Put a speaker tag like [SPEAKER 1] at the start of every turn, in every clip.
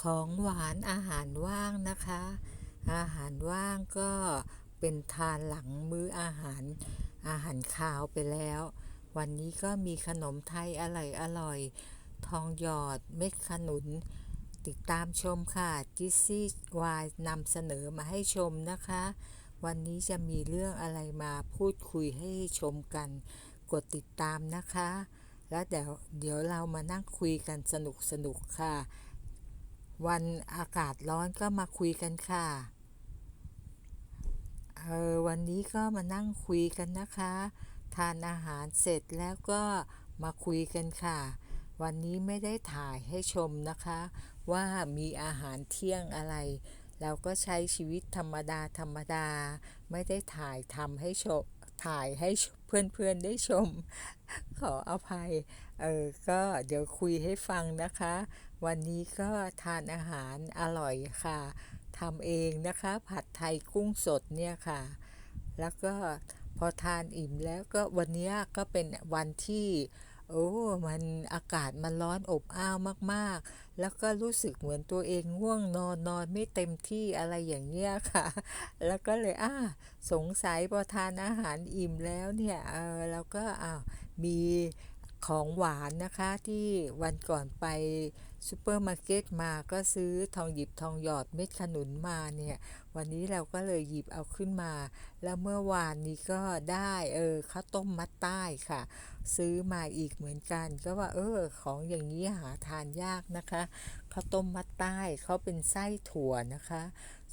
[SPEAKER 1] ของหวานอาหารว่างนะคะ อาหารว่างก็เป็นทานหลังมื้ออาหาร อาหารคาวไปแล้ว วันนี้ก็มีขนมไทยอร่อยอร่อยทองหยอดเม็ดขนุน ติดตามชมค่ะจิซี่วายนำเสนอมาให้ชมนะคะ วันนี้จะมีเรื่องอะไรมาพูดคุยให้ชมกัน กดติดตามนะคะ แล้วเดี๋ยวเดี๋ยวเรามานั่งคุยกันสนุกสนุกค่ะ วันอากาศร้อนก็มาคุยกันค่ะ เออวันนี้ก็มานั่งคุยกันนะคะ ทานอาหารเสร็จแล้วก็มาคุยกันค่ะ วันนี้ไม่ได้ถ่ายให้ชมนะคะ ว่ามีอาหารเที่ยงอะไร เราก็ใช้ชีวิตธรรมดาธรรมดา ไม่ได้ถ่ายทำให้ชมถ่ายให้ เพื่อนๆได้ชม ขออภัย เออ ก็เดี๋ยวคุยให้ฟังนะคะ วันนี้ก็ทานอาหารอร่อยค่ะทำเองนะคะ ผัดไทยกุ้งสดเนี่ยค่ะ แล้วก็พอทานอิ่มแล้วก็วันนี้ก็เป็นวันที่ โอ้มันอากาศมันร้อนอบอ้าวมากๆ แล้วก็รู้สึกเหมือนตัวเองง่วงนอนนอนไม่เต็มที่อะไรอย่างเงี้ยค่ะ แล้วก็เลยอ้าสงสัยพอทานอาหารอิ่มแล้วเนี่ยเออเราก็อ้าวมี ของหวานนะคะที่วันก่อนไปซูเปอร์มาร์เก็ตมาก็ซื้อทองหยิบทองหยอดเม็ดขนุนมาเนี่ย วันนี้เราก็เลยหยิบเอาขึ้นมา แล้วเมื่อวานนี้ก็ได้เออข้าวต้มมัดใต้ค่ะ ซื้อมาอีกเหมือนกัน ก็ว่าเออของอย่างนี้หาทานยากนะคะข้าวต้มมัดใต้เขาเป็นไส้ถั่วนะคะ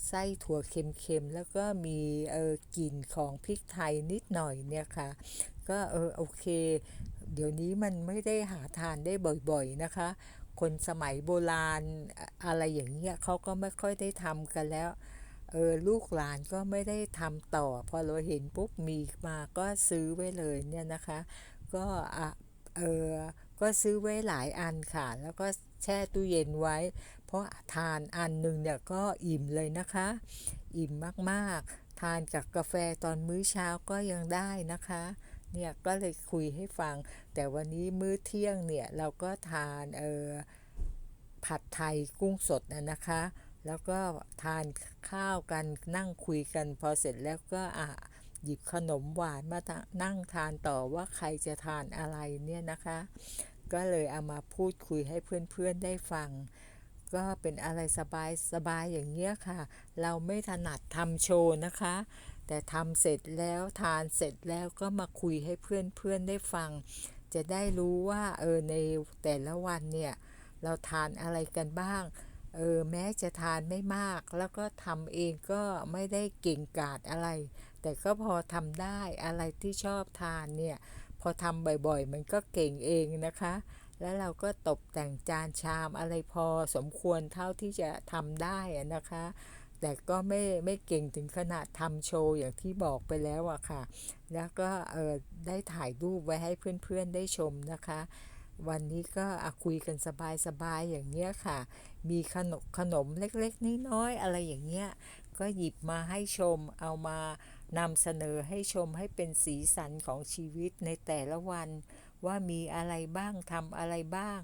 [SPEAKER 1] ไส้ถั่วเค็มๆ แล้วก็มีเออกลิ่นของพริกไทยนิดหน่อยเนี่ยค่ะ ก็เออโอเค เดี๋ยวนี้มันไม่ได้หาทานได้บ่อยๆนะคะ คนสมัยโบราณอะไรอย่างเงี้ยเขาก็ไม่ค่อยได้ทำกันแล้วเออลูกหลานก็ไม่ได้ทำต่อ พอเราเห็นปุ๊บมีมาก็ซื้อไว้เลยเนี่ยนะคะ ก็อะเออก็ซื้อไว้หลายอันค่ะ แล้วก็แช่ตู้เย็นไว้ เพราะทานอันหนึ่งเนี่ยก็อิ่มเลยนะคะ อิ่มมากๆ ทานกับกาแฟตอนมื้อเช้าก็ยังได้นะคะ เนี่ยก็เลยคุยให้ฟัง แต่วันนี้มื้อเที่ยงเนี่ยเราก็ทานเออผัดไทยกุ้งสดนะนะคะ แล้วก็ทานข้าวกันนั่งคุยกันพอเสร็จแล้วก็อะหยิบขนมหวานมานั่งทานต่อว่าใครจะทานอะไรเนี่ยนะคะ ก็เลยเอามาพูดคุยให้เพื่อนๆได้ฟัง ก็เป็นอะไรสบายสบายอย่างเงี้ยค่ะ เราไม่ถนัดทำโชว์นะคะ แต่ทำเสร็จแล้วทานเสร็จแล้วก็มาคุยให้เพื่อนๆได้ฟัง จะได้รู้ว่าเออในแต่ละวันเนี่ยเราทานอะไรกันบ้างเออแม้จะทานไม่มาก แล้วก็ทำเองก็ไม่ได้เก่งกาจอะไร แต่ก็พอทำได้อะไรที่ชอบทานเนี่ยพอทำบ่อยๆ มันก็เก่งเองนะคะ แล้วเราก็ตกแต่งจานชามอะไรพอสมควรเท่าที่จะทำได้นะคะ แต่ก็ไม่ไม่เก่งถึงขนาดทำโชว์อย่างที่บอกไปแล้วอะค่ะ แล้วก็เออได้ถ่ายรูปไว้ให้เพื่อนๆได้ชมนะคะ วันนี้ก็คุยกันสบายๆอย่างเงี้ยค่ะ มีขนมขนมเล็กๆน้อยๆอะไรอย่างเงี้ย ก็หยิบมาให้ชมเอามานำเสนอให้ชมให้เป็นสีสันของชีวิตในแต่ละวันว่ามีอะไรบ้างทำอะไรบ้าง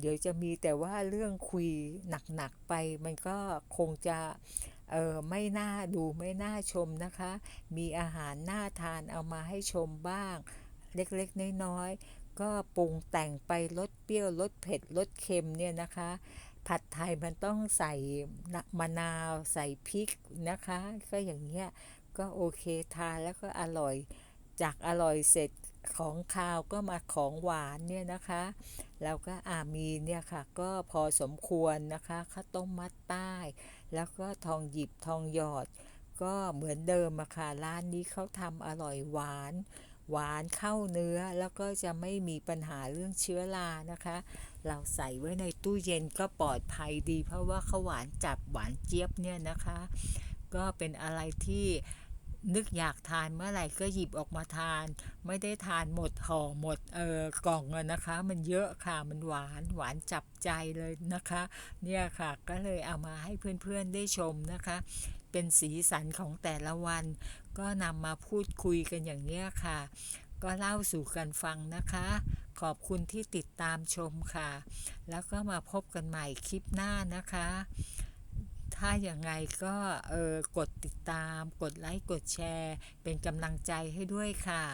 [SPEAKER 1] เดี๋ยวจะมีแต่ว่าเรื่องคุยหนักๆไปมันก็คงจะ เออไม่น่าดูไม่น่าชมนะคะ มีอาหารน่าทานเอามาให้ชมบ้าง เล็กๆ น้อยๆ ก็ปรุงแต่งไปรสเปรี้ยวรสเผ็ดรสเค็มเนี่ยนะคะ ผัดไทยมันต้องใส่มะนาวใส่พริกนะคะ ก็อย่างเงี้ยก็โอเคทานแล้วก็อร่อยจากอร่อยเสร็จ ของคาวก็มาของหวานเนี่ยนะคะแล้วก็อามีเนี่ยค่ะ ก็พอสมควรนะคะข้าวต้มมัดใต้ แล้วก็ทองหยิบทองหยอด ก็เหมือนเดิมอะค่ะร้านนี้เขาทำอร่อยหวาน หวานเข้าเนื้อแล้วก็จะไม่มีปัญหาเรื่องเชื้อรานะคะ เราใส่ไว้ในตู้เย็นก็ปลอดภัยดี เพราะว่าเขาหวานจับหวานเจี๊ยบเนี่ยนะคะ ก็เป็นอะไรที่ นึกอยากทานเมื่อไหร่ก็หยิบออกมาทาน ไม่ได้ทานหมดห่อหมดเออกล่องนะคะ มันเยอะค่ะมันหวานหวานจับใจเลยนะคะ เนี่ยค่ะก็เลยเอามาให้เพื่อนๆได้ชมนะคะ เป็นสีสันของแต่ละวัน ก็นำมาพูดคุยกันอย่างเนี้ยค่ะ ก็เล่าสู่กันฟังนะคะ ขอบคุณที่ติดตามชมค่ะ แล้วก็มาพบกันใหม่คลิปหน้านะคะ ถ้าอย่างไงก็เออกดติดตาม กดไลค์ กดแชร์ เป็นกำลังใจให้ด้วยค่ะ